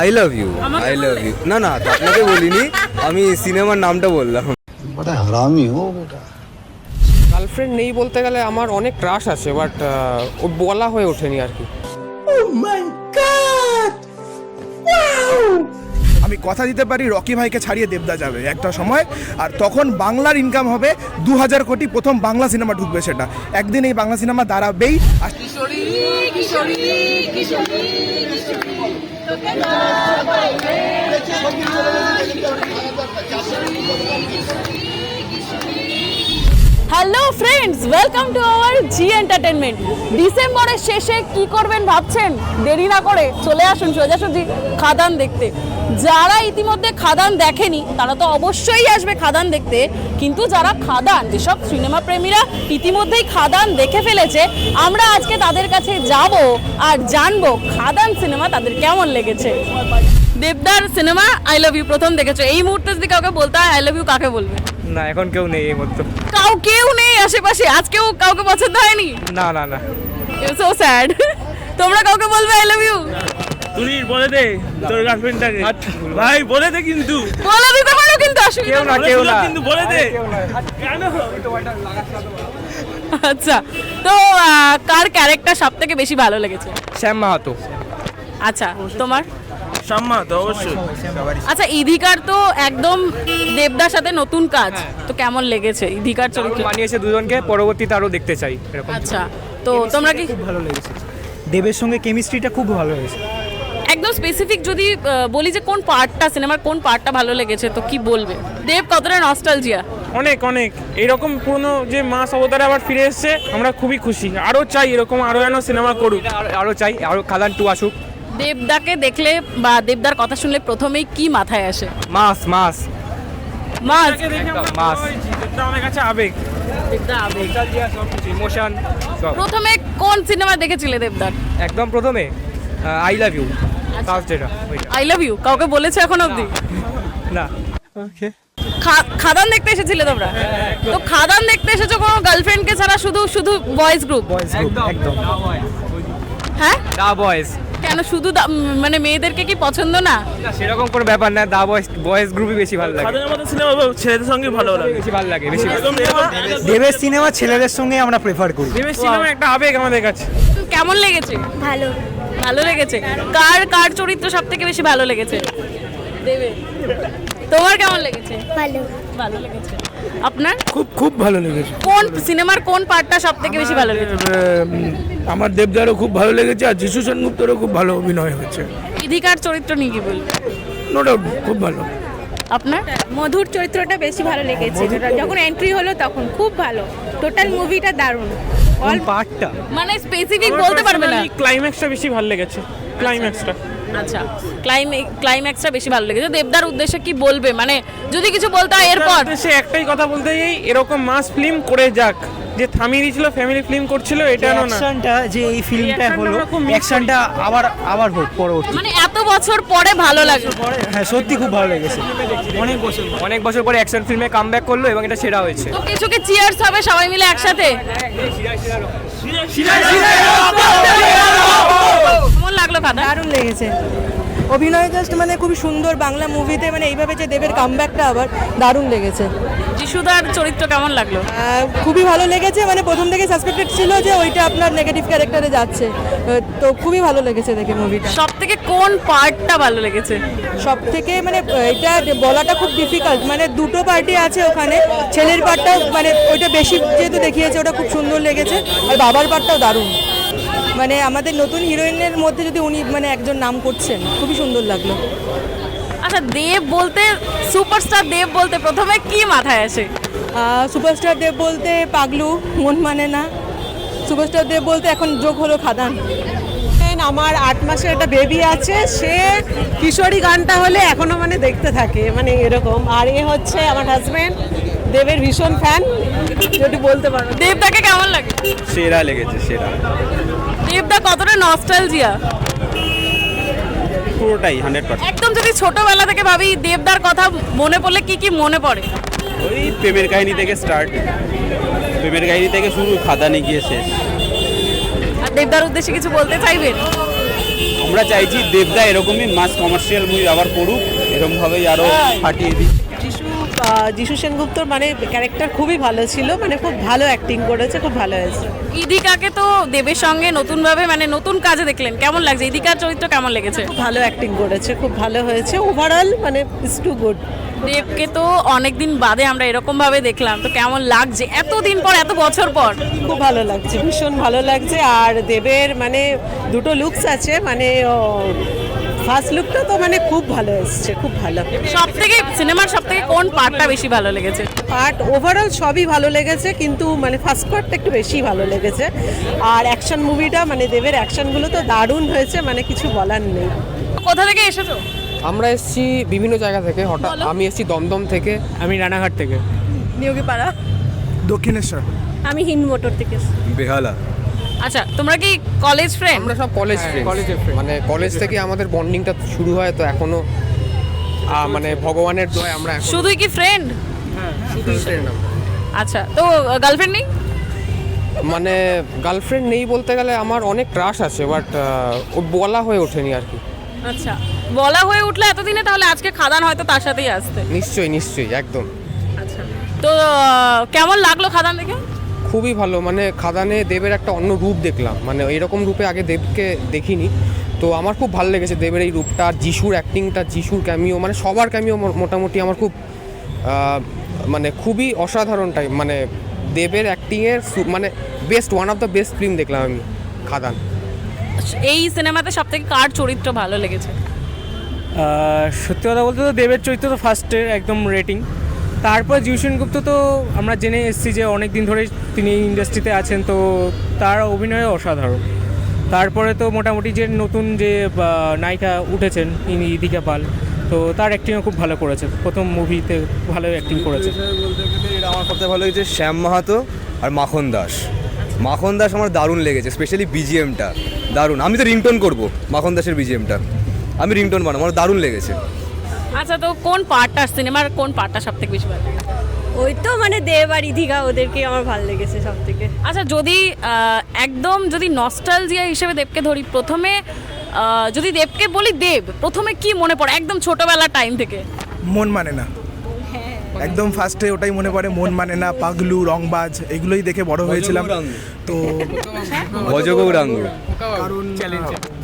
I love you I love you না না আপনাকে বলিনি আমি সিনেমার নামটা বললাম। বড় হারামি ও বেটা। গার্লফ্রেন্ড নেই বলতে গেলে আমার অনেক ক্রাশ আছে বাট ও বলা হয়ে ওঠেনি আর কি। oh আমি কথা দিতে পারি রকি ভাইকে ছাড়িয়ে দেবদা যাবে একটা সময় আর তখন বাংলার ইনকাম হবে দু হাজার কোটি প্রথম বাংলা সিনেমা ঢুকবে সেটা। একদিন এই বাংলা সিনেমা দাঁড়াবেই আর কিশোরী কিশোরী কিশোরী। চাষের hello friends welcome to our Zee entertainment ডিসেম্বরের শেষে কি করবেন ভাবছেন? দেরি না করে চলে আসুন সোজাসুজি খাদান দেখতে। যারা ইতিমধ্যে খাদান দেখেনি, তারা তো অবশ্যই আসবে খাদান দেখতে। কিন্তু যারা খাদান, যেসব সিনেমা প্রেমীরা ইতিমধ্যেই খাদান দেখে ফেলেছে, আমরা আজকে তাদের কাছে যাব আর জানব খাদান সিনেমা তাদের কেমন লেগেছে। দেবদার সিনেমা আই লাভ ইউ প্রথম দেখেছ। এই মুহূর্তে যদি কাউকে বলতে হয় আই লাভ ইউ কাকে বলবে? না এখন কেউ নেই এই মতো কাউ কেউ নেই আশেপাশে আজকেও কাউকে পছন্দ হয়নি? না না না। সো স্যাড তোমরা কাউকে বলবে আই লাভ ইউ তুই বলে দে তোর গার্লফ্রেন্ডটাকে ভাই বলে দে কিন্তু। বলে দিতে পারো কিন্তু অসুবিধা কেউ না কেউ না। কিন্তু বলে দে। কেন? আচ্ছা তো কার ক্যারেক্টার সব থেকে বেশি ভালো লেগেছে? শ্যাম মাহাতো। আচ্ছা তোমার? সম্মা তো অবশ্যই। আচ্ছা ইধিকার তো একদম দেবদার সাথে নতুন কাজ। তো কেমন লেগেছে ইধিকার চরিত্র? মানিয়েছে দুজনকে পরবর্তীতে আরও দেখতে চাই এরকম। আচ্ছা তো তোমরা কি খুব ভালো লেগেছে। দেবের সঙ্গে কেমিস্ট্রিটা খুব ভালো হয়েছে। একদম স্পেসিফিক যদি বলি যে কোন পার্টটা সিনেমার কোন পার্টটা ভালো লেগেছে তো কি বলবে? দেব কতটা নস্টালজিয়া অনেক অনেক। এরকম পুরনো যে মাস অবতারে আবার ফিরে এসেছে আমরা খুবই খুশি। আরও চাই এরকম আরও যেন সিনেমা করুক। আর- আরও চাই আরও খাদান টু আসুক। দেবদাকে দেখলে বা দেবদার কথা শুনলে প্রথমেই কি মাথায় আসে? মাস মাস মাস মাস আমার কাছে আবেগ। দেবদা আবেগ। ইমোশন সব প্রথমে কোন সিনেমা দেখেছিলে দেবদার একদম প্রথমে আই লাভ ইউ ওইটা। আই লাভ ইউ কাউকে বলেছে এখন অবধি? না। খা- খাদান দেখতে এসেছিলে তোমরা? তো খাদান দেখতে এসেছ কোনো গার্লফ্রেন্ডকে ছাড়া শুধু শুধু বয়েজ গ্রুপ একদম। একদম। হ্যাঁ? দা বয়েজ কেন? শুধু দা- মানে মেয়েদেরকে কি পছন্দ না? না সেরকম কোনো ব্যাপার না দা বয়েস বয়েস গ্রুপই বেশি ভালো লাগে। সিনেমা ছেলেদের সঙ্গে ভালো লাগে। বেশি ভালো লাগে বেশি সিনেমা দেবের সিনেমা ছেলেদের সঙ্গে আমরা প্রেফার করি। দেবের সিনেমা একটা আবেগ আমাদের কাছে। কেমন লেগেছে? ভালো। ভালো লেগেছে? কার কার চরিত্র সব থেকে বেশি ভালো লেগেছে? দেবে তোমার কেমন লেগেছে? ভালো। ভালো লেগেছে। আপনার? খুব খুব ভালো লেগেছে। কোন সিনেমার কোন পার্টটা সব থেকে বেশি ভালো লেগেছে? আমার দেবদারও খুব ভালো লেগেছে আর যিশু সেনগুপ্তরও খুব ভালো অভিনয় হয়েছে। ইধিকার চরিত্র নিয়ে কি বলবেন? নো ডাউট খুব ভালো। আপনার? মধুর চরিত্রটা বেশি ভালো লেগেছে। যখন এন্ট্রি হলো তখন খুব ভালো। টোটাল মুভিটা দারুণ। কোন পার্টটা মানে স্পেসিফিক বলতে পারবে না। ক্লাইম্যাক্সটা বেশি ভালো লেগেছে। ক্লাইম্যাক্সটা আচ্ছা ক্লাইম্যাক্সটা বেশি ভালো লেগেছে। দেবদার উদ্দেশ্যে কি বলবে? মানে যদি কিছু বলতে হয় এরপর। সে একটাই কথা বলতে চাই এরকম মাস ফিল্ম করে যাক। যে থামিয়ে দিয়েছিল ফ্যামিলি ফিল্ম করছিল এটা না অ্যাকশনটা যে এই ফিল্মটা হলো অ্যাকশনটা আবার আবার হোক পরবর্তী মানে এত বছর পরে ভালো লাগে পরে হ্যাঁ সত্যি খুব ভালো লেগেছে অনেক বছর অনেক বছর পরে অ্যাকশন ফিল্মে কাম করল এবং এটা সেরা হয়েছে তো কিছু কি চিয়ার্স হবে সবাই মিলে একসাথে কেমন লাগল খাদা দারুণ লেগেছে অভিনয় জাস্ট মানে খুবই সুন্দর বাংলা মুভিতে মানে এইভাবে যে দেবের কামব্যাকটা আবার দারুণ লেগেছে যিশুদার চরিত্র কেমন লাগল? খুবই ভালো লেগেছে মানে প্রথম থেকে সাসপেক্টেড ছিল যে ওইটা আপনার নেগেটিভ ক্যারেক্টারে যাচ্ছে। তো খুবই ভালো লেগেছে দেখে মুভিটা সব থেকে কোন পার্টটা ভালো লেগেছে? সব থেকে মানে এটা বলাটা খুব ডিফিকাল্ট মানে দুটো পার্টি আছে ওখানে ছেলের পার্টটাও মানে ওইটা বেশি যেহেতু দেখিয়েছে ওটা খুব সুন্দর লেগেছে আর বাবার পার্টটাও দারুণ। মানে আমাদের নতুন হিরোইনের মধ্যে যদি উনি মানে একজন নাম করছেন খুবই সুন্দর লাগল। আচ্ছা দেব বলতে সুপারস্টার দেব বলতে প্রথমে কি মাথায় আসে? সুপারস্টার দেব বলতে পাগলু মন মানে না। সুপারস্টার দেব বলতে এখন যোগ হলো খাদান। আমার আট মাসের একটা বেবি আছে সে কিশোরী গানটা হলে এখনও মানে দেখতে থাকে মানে এরকম। আর এ হচ্ছে আমার হাজবেন্ড দেবের ভীষণ ফ্যান যদি বলতে পারো। দেবদাকে কেমন লাগে? সেরা লেগেছে সেরা। দেবদা কতটা নস্টালজিয়া পুরোটাই হান্ড্রেড পার্সেন্ট একদম যদি ছোটবেলা থেকে ভাবি দেবদার কথা মনে পড়লে কি কি মনে পড়ে? ওই প্রেমের কাহিনী থেকে স্টার্ট প্রেমের কাহিনী থেকে শুরু খাদানে গিয়ে শেষ। আর দেবদার উদ্দেশ্যে কিছু বলতে চাইবেন? আমরা চাইছি দেবদা এরকমই মাস কমার্শিয়াল মুভি আবার করুক এরকমভাবেই আরও ফাটিয়ে দিই যিশু সেনগুপ্তর মানে ক্যারেক্টার খুবই ভালো ছিল মানে খুব ভালো অ্যাক্টিং করেছে খুব ভালো হয়েছে। ইদিকাকে তো দেবের সঙ্গে নতুনভাবে মানে নতুন কাজে দেখলেন কেমন লাগছে? ইদিকার চরিত্র কেমন লেগেছে? ভালো অ্যাক্টিং করেছে খুব ভালো হয়েছে। ওভারঅল মানে ইটস টু গুড দেবকে তো অনেকদিন বাদে আমরা এরকম ভাবে দেখলাম তো কেমন লাগছে? এতদিন পর এত বছর পর। খুব ভালো লাগছে ভীষণ ভালো লাগছে। আর দেবের মানে দুটো লুকস আছে মানে ফার্স্ট লুকটা তো মানে খুব ভালো এসছে খুব ভালো। সব থেকে সিনেমার সব থেকে কোন পার্টটা বেশি ভালো লেগেছে? পার্ট ওভারঅল সবই ভালো লেগেছে কিন্তু মানে ফার্স্ট পার্টটা একটু বেশি ভালো লেগেছে। আর অ্যাকশন মুভিটা মানে দেবের অ্যাকশনগুলো তো দারুণ হয়েছে মানে কিছু বলার নেই। কোথা থেকে এসেছ? আমরা এসেছি বিভিন্ন জায়গা থেকে হঠাৎ আমি এসেছি দমদম থেকে আমি রানাঘাট থেকে। নিয়োগীপাড়া দক্ষিণেশ্বর। আমি হিন মোটর থেকে বেহালা। আচ্ছা তোমরা কি কলেজ ফ্রেন্ড আমরা সব কলেজ ফ্রেন্ড কলেজের friend। মানে কলেজ থেকে আমাদের বন্ডিংটা শুরু হয় তো এখনও মানে ভগবানের দয় আমরা এখন শুধুই কি ফ্রেন্ড friend আমরা। আচ্ছা তো গার্লফ্রেন্ড নেই? মানে গার্লফ্রেন্ড নেই বলতে গেলে আমার অনেক ক্রাশ আছে বাট ও বলা হয়ে ওঠেনি আর কি। আচ্ছা বলা হয়ে উঠলে এতদিনে তাহলে আজকে খাদান হয়তো তার সাথেই আসতে। নিশ্চয়ই নিশ্চয়ই একদম। আচ্ছা তো কেমন লাগল খাদান দেখে? খুবই ভালো মানে খাদানে দেবের একটা অন্য রূপ দেখলাম মানে এরকম রূপে আগে দেবকে দেখিনি। তো আমার খুব ভালো লেগেছে দেবের এই রূপটা আর যিশুর অ্যাক্টিংটা যিশুর ক্যামিও মানে সবার ক্যামিও মোটামুটি আমার খুব মানে খুবই অসাধারণ টাইপ মানে দেবের অ্যাক্টিংয়ের মানে best one of the best film দেখলাম আমি খাদান। এই সিনেমাতে সব থেকে কার চরিত্র ভালো লেগেছে? সত্যি কথা বলতে তো দেবের চরিত্র তো ফার্স্টের একদম রেটিং তারপর জিউসেন গুপ্ত তো আমরা জেনে এসেছি যে অনেক দিন ধরে তিনি ইন্ডাস্ট্রিতে আছেন তো তার অভিনয় অসাধারণ। তারপরে তো মোটামুটি যে নতুন যে নায়িকা উঠেছেন ইনি ইদিকা পাল তো তার অ্যাক্টিংও খুব ভালো করেছে প্রথম মুভিতে ভালো অ্যাক্টিং করেছে বলতে গেলে এটা আমার সবথেকে ভালো লেগেছে শ্যাম মাহাতো আর মাখন দাস। মাখন দাস আমার দারুণ লেগেছে স্পেশালি বিজিএমটা দারুণ। আমি তো রিংটোন করব মাখন দাসের বিজিএমটা আমি রিংটোন বানাবো আমার দারুণ লেগেছে। আচ্ছা তো কোন পার্টটা সিনেমার কোন পার্টটা সব থেকে বেশি ভালো লাগে? ওই তো মানে দেব আর ইধিকা ওদেরকে আমার ভালো লেগেছে সব থেকে আচ্ছা যদি একদম যদি নস্টালজিয়া হিসেবে দেবকে ধরি প্রথমে যদি দেবকে বলি দেব প্রথমে কি মনে পড়ে? একদম ছোটবেলার টাইম থেকে। মন মানে না। একদম ফার্স্টে ওটাই মনে পড়ে মন মানে না পাগলু রংবাজ এগুলোই দেখে বড় হয়েছিলাম। তো ভজগৌরাঙ্গ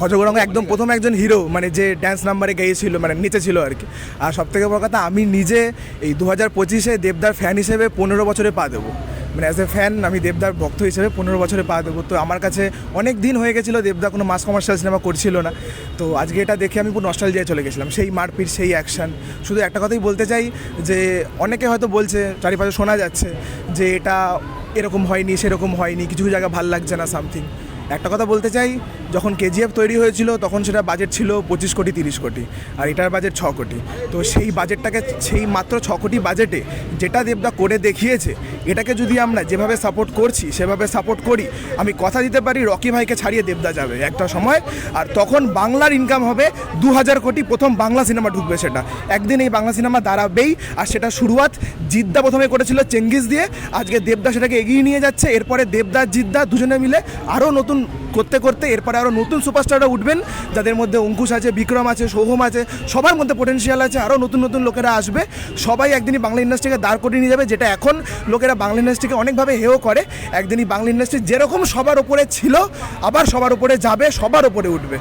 ভজগরঙ্গ একদম প্রথম একজন হিরো মানে যে ড্যান্স নাম্বারে গেয়েছিল মানে নেচেছিল আর কি। আর সব থেকে বড় কথা, আমি নিজে এই দু হাজার পঁচিশে দেবদার ফ্যান হিসেবে পনেরো বছরে পা দেবো। মানে অ্যাজ এ ফ্যান আমি দেবদার ভক্ত হিসেবে পনেরো বছরে পা দেবো। তো আমার কাছে অনেক দিন হয়ে গেছিল, দেবদা কোনো মাস কমার্শিয়াল সিনেমা করছিল না। তো আজকে এটা দেখে আমি পুরো নস্টালজিয়ায় চলে গেছিলাম। সেই মারপিট, সেই অ্যাকশন শুধু একটা কথাই বলতে চাই যে, অনেকে হয়তো বলছে, চারিপাশে শোনা যাচ্ছে যে এটা এরকম হয়নি, সেরকম হয়নি, কিছু কিছু জায়গা ভালো লাগছে না সামথিং একটা কথা বলতে চাই যখন কেজিএফ তৈরি হয়েছিল, তখন সেটা বাজেট ছিল পঁচিশ কোটি, তিরিশ কোটি, আর এটার বাজেট ছ কোটি। তো সেই বাজেটটাকে সেই মাত্র ছ কোটি বাজেটে যেটা দেবদা করে দেখিয়েছে, এটাকে যদি আমরা যেভাবে সাপোর্ট করছি, সেভাবে সাপোর্ট করি, আমি কথা দিতে পারি রকি ভাইকে ছাড়িয়ে দেবদা যাবে একটা সময়। আর তখন বাংলার ইনকাম হবে দু হাজার কোটি, প্রথম বাংলা সিনেমা ঢুকবে সেটা। একদিন এই বাংলা সিনেমা দাঁড়াবেই, আর সেটা শুরুয়াত জিদ্দা প্রথমে করেছিল চেঙ্গিস দিয়ে। আজকে দেবদা সেটাকে এগিয়ে নিয়ে যাচ্ছে, এরপরে দেবদা, জিদ্দা দুজনে মিলে আরও নতুন করতে করতে এরপরে আরও নতুন সুপারস্টাররা উঠবেন যাদের মধ্যে অঙ্কুশ আছে বিক্রম আছে সোহম আছে সবার মধ্যে পোটেনশিয়াল আছে আরও নতুন নতুন লোকেরা আসবে। সবাই একদিনই বাংলা ইন্ডাস্ট্রিকে দাঁড় করিয়ে নিয়ে যাবে যেটা এখন লোকেরা বাংলা ইন্ডাস্ট্রিকে অনেকভাবে হেও করে। একদিনই বাংলা ইন্ডাস্ট্রি যেরকম সবার ওপরে ছিল আবার সবার ওপরে যাবে সবার ওপরে উঠবে।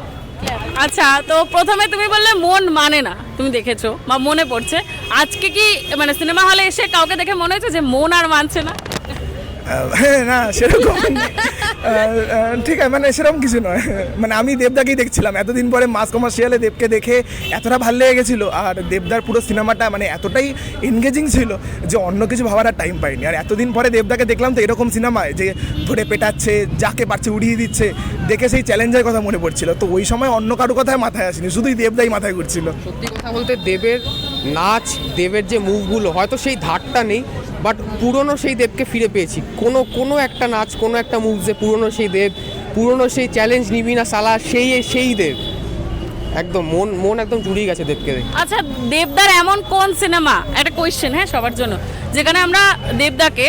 আচ্ছা তো প্রথমে তুমি বললে মন মানে না তুমি দেখেছ বা মনে পড়ছে। আজকে কি মানে সিনেমা হলে এসে কাউকে দেখে মনে হচ্ছে যে মন আর মানছে না? হ্যাঁ না সেরকম ঠিক আছে মানে সেরকম কিছু নয়। মানে আমি দেবদাকেই দেখছিলাম। এতদিন পরে মাস কমার্শিয়ালে দেবকে দেখে এতটা ভালো লেগে গেছিল। আর দেবদার পুরো সিনেমাটা মানে এতটাই এনগেজিং ছিল যে অন্য কিছু ভাবার আর টাইম পাইনি। আর এতদিন পরে দেবদাকে দেখলাম তো এরকম সিনেমায় যে ধরে পেটাচ্ছে, যাকে পারছে উড়িয়ে দিচ্ছে। দেখে সেই চ্যালেঞ্জের কথা মনে পড়ছিল। তো ওই সময় অন্য কারও কথায় মাথায় আসেনি। শুধুই দেবদাই মাথায় ঘুরছিল। সত্যি কথা বলতে দেবের নাচ দেবের যে মুভগুলো হয়তো সেই ধারটা নেই বাট পুরনো সেই দেবকে ফিরে পেয়েছি। কোনো কোনো একটা নাচ কোনো একটা মুভ যে পুরনো সেই দেব পুরনো সেই চ্যালেঞ্জ নিবি না সালা সেই সেই দেব। একদম মন মন একদম জুড়িয়ে গেছে দেবকে দেখে। আচ্ছা দেবদার এমন কোন সিনেমা একটা কোয়েশ্চেন হ্যাঁ সবার জন্য। যেখানে আমরা দেবদাকে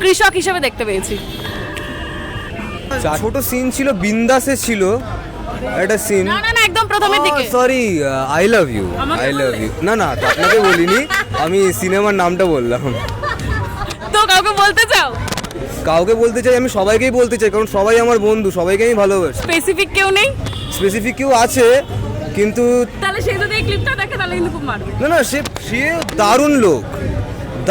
কৃষক হিসেবে দেখতে পেয়েছি। ছোট সিন ছিল বিন্দাসে ছিল একটা সিন না না প্রথমের দিকে। Sorry I love you I love you না না আপনাকে বলিনি আমি সিনেমার নামটা বললাম। তো কাউকে বলতে চাও? কাউকে বলতে চাই আমি সবাইকেই বলতে চাই কারণ সবাই আমার বন্ধু সবাইকে আমি ভালোবাসি। স্পেসিফিক কেউ নেই? স্পেসিফিক কেউ আছে কিন্তু তাহলে সে যদি এই ক্লিপটা দেখে তাহলে কিন্তু খুব মারবে। না না সে সে দারুণ লোক।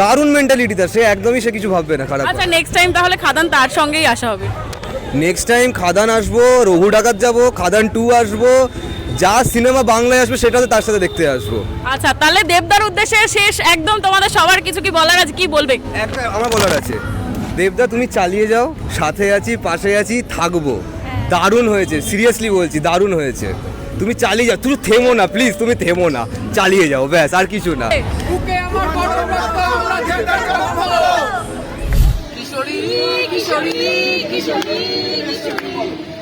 দারুণ মেন্টালিটি তার সে একদমই সে কিছু ভাববে না খারাপ। আচ্ছা নেক্সট টাইম তাহলে খাদান তার সঙ্গেই আসা হবে। নেক্সট টাইম খাদান আসব রঘু ডাকাত যাব খাদান টু আসব যা সিনেমা বাংলায় আসবে সেটাতে তার সাথে দেখতে আসব। আচ্ছা তাহলে দেবদার উদ্দেশ্যে শেষ একদম তোমাদের সবার কিছু কি বলার আছে কি বলবে? একটা আমার বলার আছে। দেবদা তুমি চালিয়ে যাও সাথে আছি পাশে আছি থাকব। দারুণ হয়েছে সিরিয়াসলি বলছি দারুণ হয়েছে। তুমি চালিয়ে যাও তুমি থেমো না প্লিজ তুমি থেমো না। চালিয়ে যাও ব্যাস আর কিছু না।